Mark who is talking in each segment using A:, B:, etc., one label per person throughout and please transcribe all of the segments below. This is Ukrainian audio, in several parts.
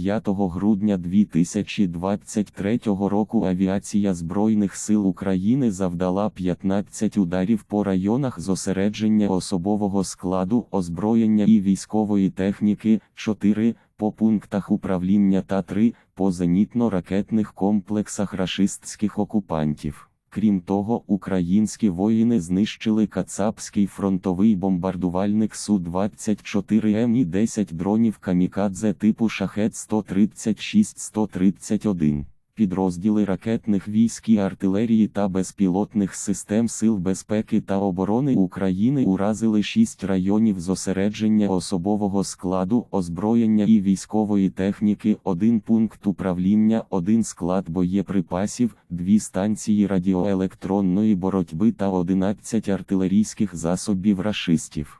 A: 5 грудня 2023 року авіація Збройних сил України завдала 15 ударів по районах зосередження особового складу, озброєння і військової техніки, 4 по пунктах управління та 3 по зенітно-ракетних комплексах рашистських окупантів. Крім того, українські воїни знищили кацапський фронтовий бомбардувальник Су-24М і 10 дронів камікадзе типу Шахет 136-131. Підрозділи ракетних військ і артилерії та безпілотних систем Сил безпеки та оборони України уразили 6 районів зосередження особового складу, озброєння і військової техніки, один пункт управління, один склад боєприпасів, дві станції радіоелектронної боротьби та 11 артилерійських засобів рашистів.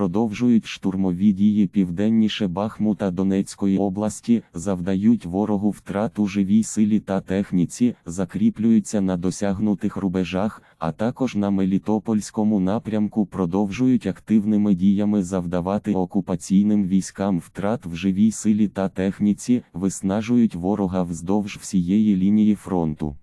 A: продовжують штурмові дії південніше Бахмута Донецької області, завдають ворогу втрат у живій силі та техніці, закріплюються на досягнутих рубежах, а також на Мелітопольському напрямку продовжують активними діями завдавати окупаційним військам втрат в живій силі та техніці, виснажують ворога вздовж всієї лінії фронту.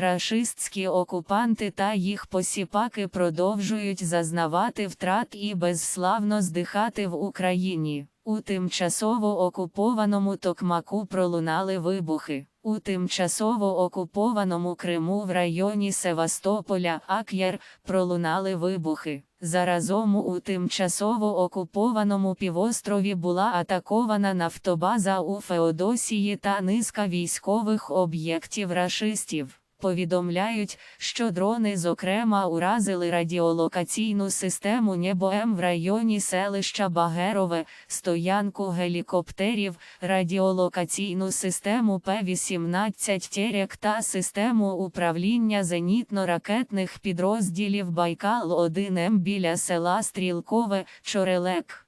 B: Рашистські окупанти та їх посіпаки продовжують зазнавати втрат і безславно здихати в Україні. У тимчасово окупованому Токмаку пролунали вибухи. У тимчасово окупованому Криму в районі Севастополя Ак'яр пролунали вибухи. Заразом у тимчасово окупованому півострові була атакована нафтобаза у Феодосії та низка військових об'єктів рашистів. Повідомляють, що дрони зокрема уразили радіолокаційну систему Небоем в районі селища Багерове, стоянку гелікоптерів, радіолокаційну систему П-18 Терек та систему управління зенітно-ракетних підрозділів Байкал-1М біля села Стрілкове, Чорелек.